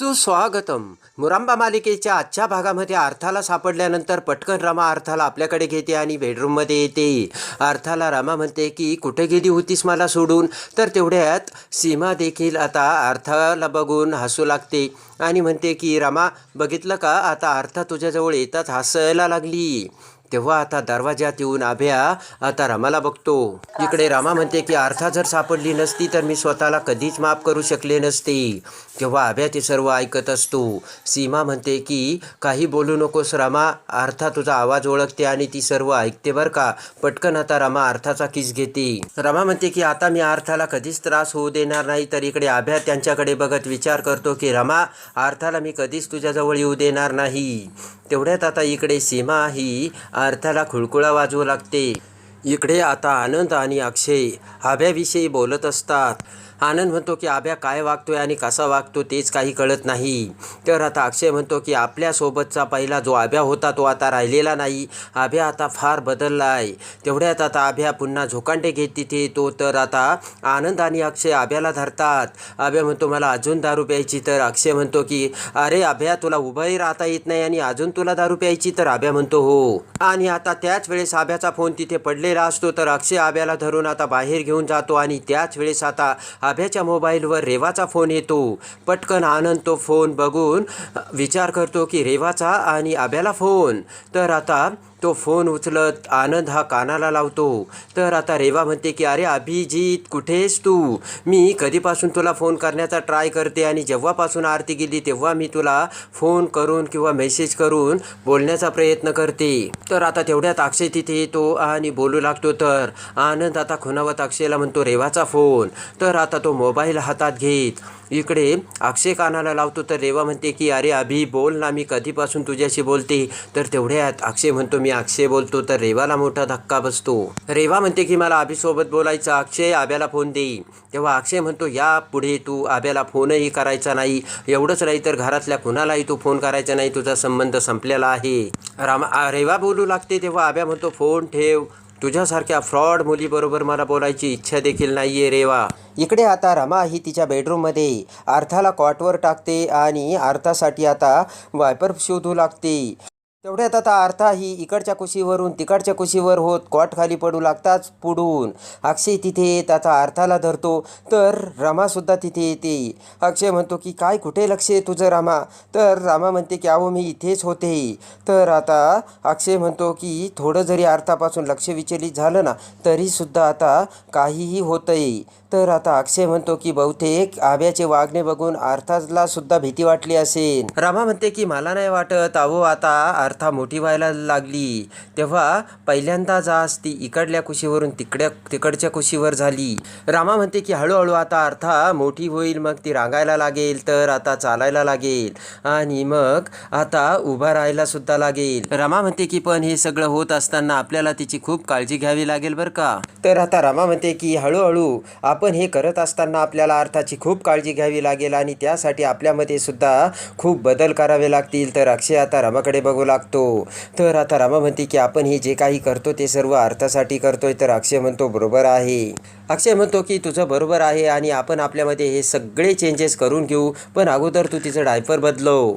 सुस्वागतम मुरांबा मालिकेच्या आजच्या भागामध्ये अर्थाला सापडल्यानंतर पटकन रमा अर्थाला आपल्याकडे घेते आणि बेडरूममध्ये येते. अर्थाला रमा म्हणते की कुठे गेली होतीस मला सोडून? तर तेवढ्यात सीमा देखील आता अर्थाला बघून हसू लागते आणि म्हणते की रमा बघितलं का? आता अर्थ तुझ्याजवळ येताच हसायला लागली. तेव्हा आता दरवाज्यात येऊन आभ्या आता रमाला बघतो. इकडे रामा म्हणते की अर्था जर सापडली नसती तर मी स्वतःला कधीच माफ करू शकले नसते. तेव्हा आभ्या ते सर्व ऐकत असतो. सीमा म्हणते की काही बोलू नकोस रामा अर्था तुझा आवाज ओळखते आणि ती सर्व ऐकते बरं का. पटकन आता रमा अर्थाचा किस घेते. रमा म्हणते की आता मी अर्थाला कधीच त्रास होऊ देणार नाही तर इकडे आभ्या त्यांच्याकडे बघत विचार करतो की रमा अर्थाला मी कधीच तुझ्याजवळ येऊ देणार नाही. तेवढ्यात आता इकडे सीमा ही अर्थाला खुळकुळा वाजवू लागते. इकडे आता आनंद आणि अक्षय आभ्याविषयी बोलत असतात. आनंद म्हणतो की आभ्या काय वागतोय आणि कसा वागतो तेच काही कळत नाही. तर आता अक्षय म्हणतो की आपल्यासोबतचा पहिला जो आभ्या होता तो आता राहिलेला नाही. आभ्या आता फार बदलला आहे. तेवढ्यात आता आभ्या पुन्हा झोकांडे घेत तिथे येतो तर आता आनंद आणि अक्षय आभ्याला धरतात. आभ्या म्हणतो मला अजून दारू प्यायची. तर अक्षय म्हणतो की अरे आभ्या तुला उभंही राहता येत नाही आणि अजून तुला दारू प्यायची. तर आभ्या म्हणतो हो. आणि आता त्याच वेळेस आभ्याचा फोन तिथे पडलेला असतो. तर अक्षय आभ्याला धरून आता बाहेर घेऊन जातो आणि त्याच वेळेस आता आभ्याच्या मोबाईलवर रेवाचा फोन येतो. पटकन आनंद तो फोन बघून विचार करतो की रेवाचा आणि आभ्याला फोन. तर आता तो फोन उचलत आनंद हा कानाला लावतो. तर आता रेवा म्हणते की अरे अभिजित कुठेस तू? मी कधीपासून तुला फोन करण्याचा ट्राय करते आणि जेव्हापासून आरती गेली तेव्हा मी तुला फोन करून किंवा मेसेज करून बोलण्याचा प्रयत्न करते. तर आता तेवढ्यात अक्षय तिथे येतो आणि बोलू लागतो. तर आनंद आता खुनावत अक्षयला म्हणतो रेवाचा फोन. तर आता तो मोबाईल हातात घेत इकडे अक्षय कानाला लावतो तर रेवा म्हणते की अरे अभि बोल ना मी कधीपासून तुझ्याशी बोलते. तर तेवढ्यात अक्षय म्हणतो मी अक्षय बोलतो. तर रेवाला मोठा धक्का बसतो. रेवा म्हणते की मला अभिसोबत बोलायचं. अक्षय आब्याला फोन दे तेव्हा अक्षय म्हणतो या पुढे तू आब्याला फोनही करायचा नाही. एवढंच नाही तर घरातल्या कुणालाही तू फोन करायचा नाही. तुझा संबंध संपलेला आहे. रामा रेवा बोलू लागते तेव्हा आब्या म्हणतो फोन ठेव. तुझ्यासारख्या फ्रॉड मुलीबरोबर मला बोलायची इच्छा देखील नाही आहे रेवा इकडे आता रमा ही तिच्या बेडरूममध्ये. अर्थाला कॉटवर टाकते आणि अर्थासाठी आता वायपर शोधू लागते. तेवढ्यात आता अर्था ही इकडच्या कुशीवरून तिकडच्या कुशीवर होत कॉट खाली पडू लागताच पुढून. अक्षय तिथे त्याचा अर्थाला धरतो तर रामासुद्धा तिथे येते. अक्षय म्हणतो की काय कुठे लक्ष आहे तुझं रामा? तर रामा म्हणते की अहो मी इथेच होते. तर आता अक्षय म्हणतो की थोडं जरी अर्थापासून लक्ष विचलित झालं ना तरीसुद्धा आता काहीही होतंय. तर आता अक्षय म्हणतो की बहुतेक आव्याचे वागणे बघून अर्थाला सुद्धा भीती वाटली असेल. रामा म्हणते की मला नाही वाटत. अहो आता अर्था मोठी व्हायला लागली. तेव्हा पहिल्यांदाच आज ती इकडल्या कुशीवरून तिकड्या तिकडच्या कुशीवर झाली. रामा म्हणते की हळूहळू आता अर्था मोठी होईल मग ती रांगायला लागेल तर आता चालायला लागेल. आणि मग आता उभा राहायला सुद्धा लागेल. रमा म्हणते की पण हे सगळं होत असताना आपल्याला तिची खूप काळजी घ्यावी लागेल बरं का? तर आता रमा म्हणते की हळूहळू आपण हे करत असताना आपल्याला अर्थाची खूप काळजी घ्यावी लागेल आणि त्यासाठी आपल्यामध्ये सुद्धा खूप बदल करावे लागतील. तर अक्षय आता रमाकडे बघू लागतो तर आता रामा म्हणते की आपण हे जे काही करतो ते सर्व अर्थासाठी करतोय. तर अक्षय म्हणतो बरोबर आहे. अक्षय म्हणतो की तुझं बरोबर आहे आणि आपण आपल्यामध्ये हे सगळे चेंजेस करून घेऊ पण अगोदर तू तिचं डायपर बदलव.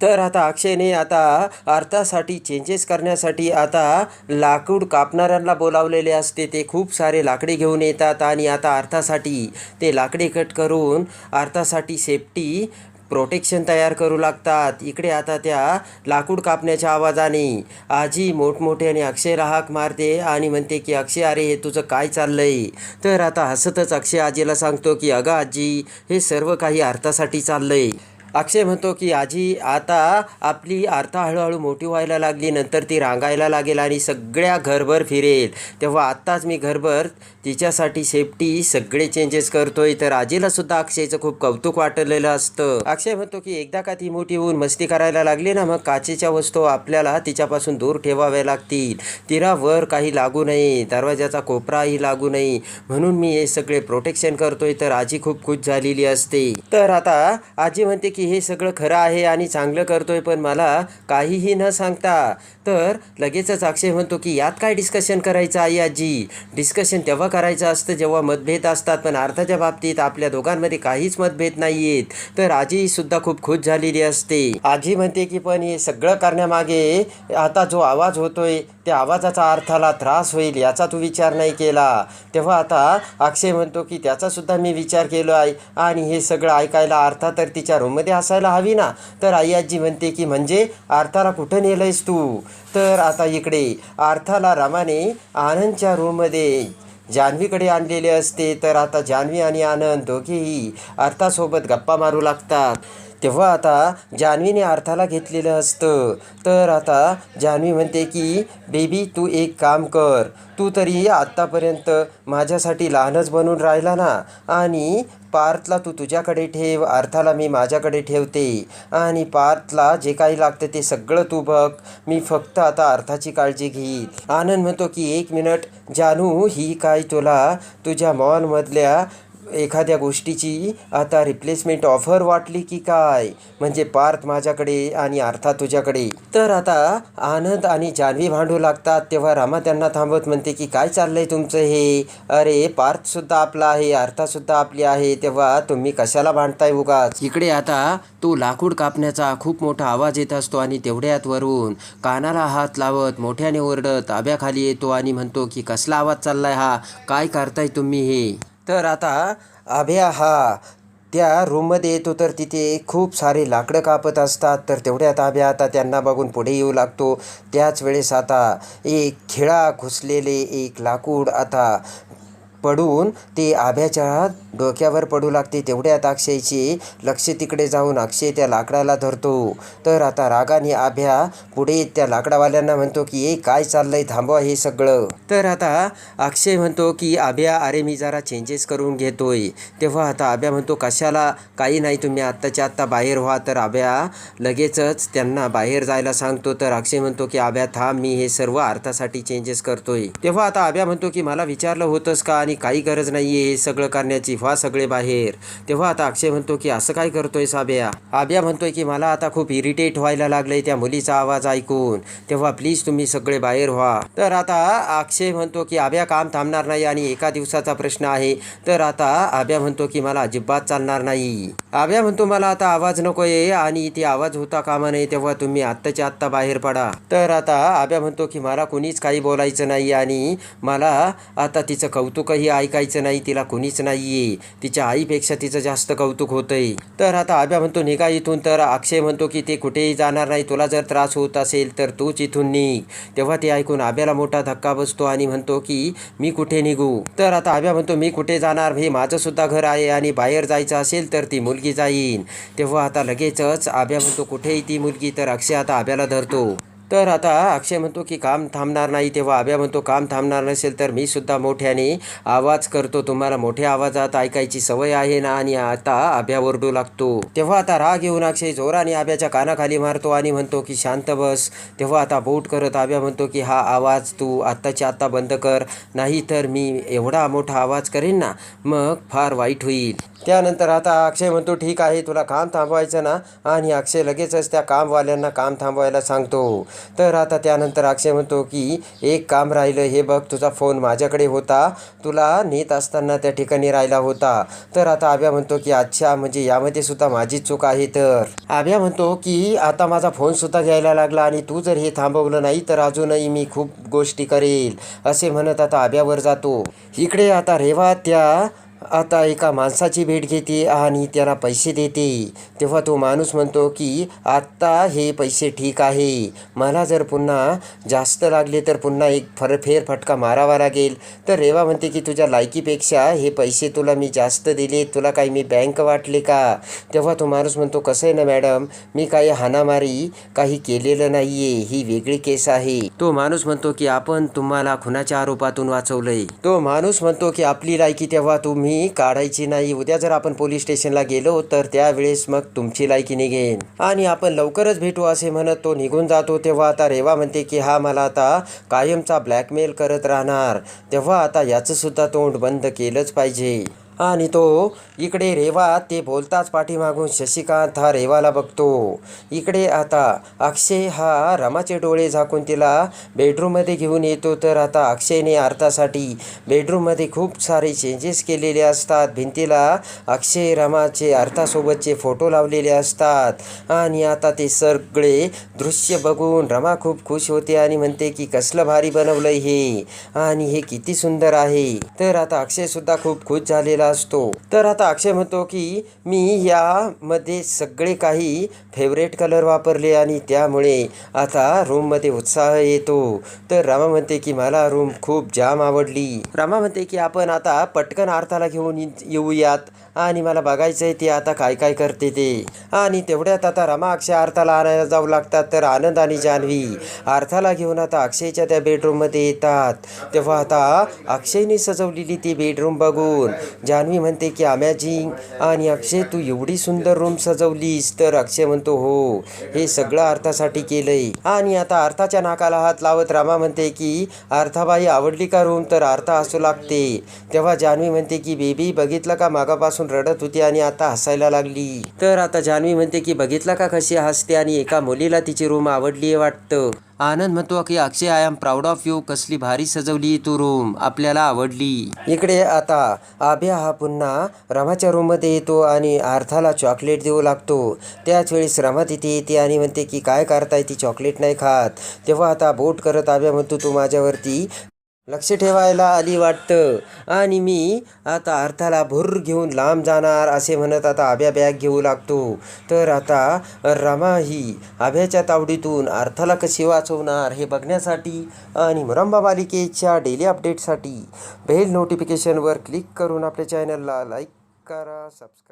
तर आता अक्षयने आता अर्थासाठी चेंजेस करण्यासाठी आता लाकूड कापणाऱ्यांना बोलावलेले असते. ते खूप सारे लाकडे घेऊन येतात आणि आता अर्थासाठी ते लाकडे कट करून अर्थासाठी सेफ्टी प्रोटेक्शन तयार करू लागतात. इकडे आता त्या लाकूड कापण्याच्या आवाजाने. आजी मोठमोठ्याने अक्षयला हाक मारते आणि म्हणते की अक्षय अरे हे तुझं काय चाललंय? तर आता हसतच अक्षय आजीला सांगतो की अगं आजी हे सर्व काही अर्थासाठी चाललंय. अक्षय म्हणतो की आजी आता आपली आर्था हळूहळू मोठी व्हायला लागली नंतर ती रांगायला लागेल आणि सगळ्या घरभर फिरेल. तेव्हा आत्ताच मी घरभर तिच्यासाठी सेफ्टी सगळे चेंजेस करतोय. तर आजीला सुद्धा अक्षयचं खूप कौतुक वाटलेलं असतं. अक्षय म्हणतो की एकदा का ती मोठी होऊन मस्ती करायला लागली ना मग काचेच्या वस्तू आपल्याला तिच्यापासून दूर ठेवाव्या लागतील. तिला वर काही लागू नये दरवाजाचा कोपराही लागू नये. म्हणून मी हे सगळे प्रोटेक्शन करतोय. तर आजी खूप खुश झालेली असते. तर आता आजी म्हणते की हे सगळं खरं आहे आणि चांगलं करतोय पण मला काहीही न सांगता. तर लगेचच अक्षय म्हणतो की यात काय डिस्कशन करायचं आई आजी? डिस्कशन तेव्हा करायचं असतं जेव्हा मतभेद असतात पण अर्थाच्या बाबतीत आपल्या दोघांमध्ये काहीच मतभेद नाही आहेत तर आजी सुद्धा खूप खुश झालेली असते. आजी म्हणते की पण हे सगळं करण्यामागे आता जो आवाज होतोय त्या आवाजाचा अर्थाला त्रास होईल याचा तू विचार नाही केला. तेव्हा आता अक्षय म्हणतो की त्याचा सुद्धा मी विचार केलो आहे आणि हे सगळं ऐकायला अर्था तर तिच्या रूममध्ये असायला हवी ना? तर आई आजी म्हणते की म्हणजे आर्थाला कुठं नेलंयस तू? तर आता इकडे आर्थाला रामाने आनंदच्या रूममध्ये जान्हवीकडे आणलेले असते. तर आता जान्हवी आणि आनंद दोघेही अर्थासोबत गप्पा मारू लागतात. तेव्हा आता जान्हवीने अर्थाला घेतलेलं असतं. तर आता जान्हवी म्हणते की बेबी तू एक काम कर. तू तरी आत्तापर्यंत माझ्यासाठी लहानच बनून राहिला ना. आणि पार्थला तू तुझ्याकडे ठेव. अर्थाला मी माझ्याकडे ठेवते. आणि पार्थला जे काही लागतं ते सगळं तू बघ. मी फक्त आता अर्थाची काळजी घेईन. आनंद म्हणतो की एक मिनिट. जानू ही काय तुला? तुझ्या मॉलमधल्या एखाद्या गोष्टीची आता रिप्लेसमेंट ऑफर वाटली की काय? म्हणजे पार्थ माझ्याकडे आणि अर्थात तुझ्याकडे. तर आता आनंद आणि जान्हवी भांडू लागतात तेव्हा रामा त्यांना थांबवत म्हणते की काय चाललंय तुमचं हे? अरे पार्थसुद्धा आपला आहे अर्थातसुद्धा आपली आहे. तेव्हा तुम्ही कशाला भांडताय उगाच? इकडे आता तो लाकूड कापण्याचा खूप मोठा आवाज येत असतो आणि तेवढ्यात वरून कानाला हात लावत मोठ्याने ओरडत आब्याखाली येतो आणि म्हणतो की कसला आवाज चाललाय हा? काय करताय तुम्ही हे? तर आता अभ्या हा त्या रूममध्ये येतो तर तिथे खूप सारे लाकडं कापत असतात. तर तेवढ्यात अभ्या आता त्यांना बघून पुढे येऊ लागतो. त्याच वेळेस आता एक खिळा घुसलेले एक लाकूड आता पडून ते आभ्याच्या डोक्यावर पडू लागते. तेवढ्यात अक्षयचे लक्ष तिकडे जाऊन अक्षय त्या लाकडाला धरतो. तर आता रागाने आभ्या पुढे त्या लाकडावाल्यांना म्हणतो की ए काय चाललंय? थांबवा हे सगळं. तर आता अक्षय म्हणतो की आभ्या अरे मी जरा चेंजेस करून घेतोय. तेव्हा आता आभ्या म्हणतो कशाला? काही नाही तुम्ही आत्ताच्या आत्ता बाहेर व्हा. तर आभ्या लगेचच त्यांना बाहेर जायला सांगतो. तर अक्षय म्हणतो की आभ्या थांब मी हे सर्व अर्थासाठी चेंजेस करतोय. तेव्हा आता आभ्या म्हणतो की मला विचारलं होतंस का आणि काही गरज नाहीये हे सगळं करण्याची व्हा सगळे बाहेर. तेव्हा आता अक्षय म्हणतो की असं काय करतोय आभ्या आभ्या म्हणतोय की मला आता खूप इरिटेट व्हायला लागलंय त्या मुलीचा आवाज ऐकून. तेव्हा प्लीज तुम्ही सगळे बाहेर व्हा. तर आता अक्षय म्हणतो की आभ्या काम थांबणार नाही आणि एका दिवसाचा प्रश्न आहे. तर आता आभ्या म्हणतो की मला अजिबात चालणार नाही. आभ्या म्हणतो मला आता आवाज नकोय आणि ती आवाज होता कामा नये तेव्हा तुम्ही आत्ताच्या आत्ता बाहेर पडा. तर आता आभ्या म्हणतो की मला कुणीच काही बोलायचं नाही आणि मला आता तिचं कौतुकही ऐकायचं नाही तिला कुणीच आहे तिच्या आईपेक्षा तिचं जास्त कौतुक होतंय. तर आता आभ्या म्हणतो निघा इथून. तर अक्षय म्हणतो की ते कुठेही जाणार नाही तुला जर त्रास होत असेल तर तूच इथून निघ. तेव्हा ते ऐकून आभ्याला मोठा धक्का बसतो आणि म्हणतो की मी कुठे निघू? तर आता आभ्या म्हणतो मी कुठे जाणार? हे माझं सुद्धा घर आहे आणि बाहेर जायचं असेल तर ती मुलगी जाईन. तेव्हा आता लगेचच आभ्या म्हणतो कुठेही ती मुलगी. तर अक्षय आता आभ्याला धरतो. तर आता अक्षय म्हणतो की काम थांबणार नाही तेव्हा आभ्या म्हणतो काम थांबणार नसेल तर मी सुद्धा मोठ्याने आवाज करतो. तुम्हाला मोठ्या आवाजात ऐकायची सवय आहे ना? आणि आता आभ्या ओरडू लागतो. तेव्हा आता राग येऊन अक्षय जोराने आभ्याच्या कानाखाली मारतो आणि म्हणतो की शांत बस. तेव्हा आता बोट करत आभ्या म्हणतो की हा आवाज तू आत्ताच्या आत्ता बंद कर. नाही तर मी एवढा मोठा आवाज करेन ना मग फार वाईट होईल. त्यानंतर आता अक्षय म्हणतो ठीक आहे तुला काम थांबवायचं ना? आणि अक्षय लगेचच त्या कामवाल्यांना काम थांबवायला सांगतो. तर आता त्यानंतर अक्षय म्हणतो की एक काम राहिलं हे बघ तुझा फोन माझ्याकडे होता. तुला नेत असताना त्या ठिकाणी राहिला होता. तर आता आभ्या म्हणतो की अच्छा म्हणजे यामध्ये सुद्धा माझी चूक आहे तर. आभ्या म्हणतो की आता माझा फोन सुद्धा घ्यायला लागला आणि तू जर हे थांबवलं नाही तर अजूनही मी खूप गोष्टी करेल. असे म्हणत आता आभ्यावर जातो. इकडे आता रेवा त्या आता एका माणसाची भेट घेते आणि त्याला पैसे देते. तेव्हा तो माणूस म्हणतो की आत्ता हे पैसे ठीक आहे. मला जर पुन्हा जास्त लागले तर पुन्हा एक फर फेरफटका मारावा लागेल तर रेवा म्हणते की तुझ्या लायकीपेक्षा हे पैसे तुला मी जास्त दिले. तुला काही मी बँक वाटले का तेव्हा तो माणूस म्हणतो कसं आहे ना मॅडम? मी काही हाणामारी काही केलेलं नाही आहे ही वेगळी केस आहे तो माणूस म्हणतो की आपण तुम्हाला खुनाच्या आरोपातून वाचवलंय तो माणूस म्हणतो की आपली लायकी तेव्हा तुम्ही काढायची नाही. उद्या जर आपण पोलीस स्टेशनला गेलो तर त्यावेळेस मग तुमची लायकी निघेन आणि आपण लवकरच भेटू असे म्हणत तो निघून जातो. तेव्हा आता रेवा म्हणते की हा मला आता कायमचा ब्लॅकमेल करत राहणार. तेव्हा आता याचं सुद्धा तोंड बंद केलंच पाहिजे. आणि तो इकडे रेवा ते बोलताच पाठीमागून शशिकांत हा रेवाला बघतो. इकडे आता अक्षय हा रमाचे डोळे झाकून तिला बेडरूममध्ये घेऊन येतो. तर आता अक्षयने अर्थासाठी बेडरूममध्ये खूप सारे चेंजेस केलेले असतात. भिंतीला अक्षय रमाचे अर्थासोबतचे फोटो लावलेले असतात. आणि आता ते सगळे दृश्य बघून रमा खूप खुश होते आणि म्हणते की कसलं भारी बनवलंय हे. आणि हे किती सुंदर आहे. तर आता अक्षयसुद्धा खूप खुश झालेला असतो. तर आता अक्षय म्हणतो की मी यामध्ये सगळे काही फेवरेट कलर वापरले आणि त्यामुळे आता रूममध्ये उत्साह येतो. तर रामा म्हणते की मला रूम खूप जाम आवडली. रामा म्हणते की आपण आता पटकन अर्थाला घेऊन ये- येऊयात. आणि मला बघायचं आहे ते आता काय काय करते ते. आणि तेवढ्यात आता रमा अक्षय अर्थाला आणायला जाऊ लागतात तर आनंद आणि जान्हवी अर्थाला घेऊन आता अक्षयच्या त्या बेडरूममध्ये येतात. तेव्हा आता अक्षयने सजवलेली ती बेडरूम बघून जान्हवी म्हणते की अमॅजिंग आणि अक्षय तू एवढी सुंदर रूम सजवलीस. तर अक्षय म्हणतो हो हे सगळं अर्थासाठी केलंय. आणि आता अर्थाच्या नाकाला हात लावत रामा म्हणते की अर्थाबाई आवडली का रूम तर अर्थ असू लागते. तेव्हा जान्हवी म्हणते की बेबी बघितलं का मागापासून रडत होती आणि आता हसायला लागली. तर आता जान्हवी म्हणते की बघितलं का कशी हसते आणि एका मुलीला तिची रूम आवडली आहे वाटतं? आनंद म्हणतो की Akshay I am proud of you कसली भारी सजवली तू रूम. आपल्याला आवडली. इकडे आता आभ्या हा पुन्हा रमाच्या रूममध्ये येतो आणि अर्थाला चॉकलेट देऊ लागतो. त्याच वेळेस रमा तिथे येते आणि म्हणते की काय करताय ती चॉकलेट नाही खात? तेव्हा आता बोट करत आभ्या म्हणतो तू माझ्यावरती लक्ष ठेवायला आली वाटतं. आणि मी आता अर्थाला भूर घेऊन लांब जाणार असे म्हणत आता आभ्या बॅग घेऊ लागतो. तर आता रमा ही आभ्याच्या तावडीतून अर्थाला कशी वाचवणार हे बघण्यासाठी आणि मुरंबा मालिकेच्या डेली अपडेटसाठी बेल नोटिफिकेशनवर क्लिक करून आपल्या चॅनलला लाईक करा सबस्क्राईब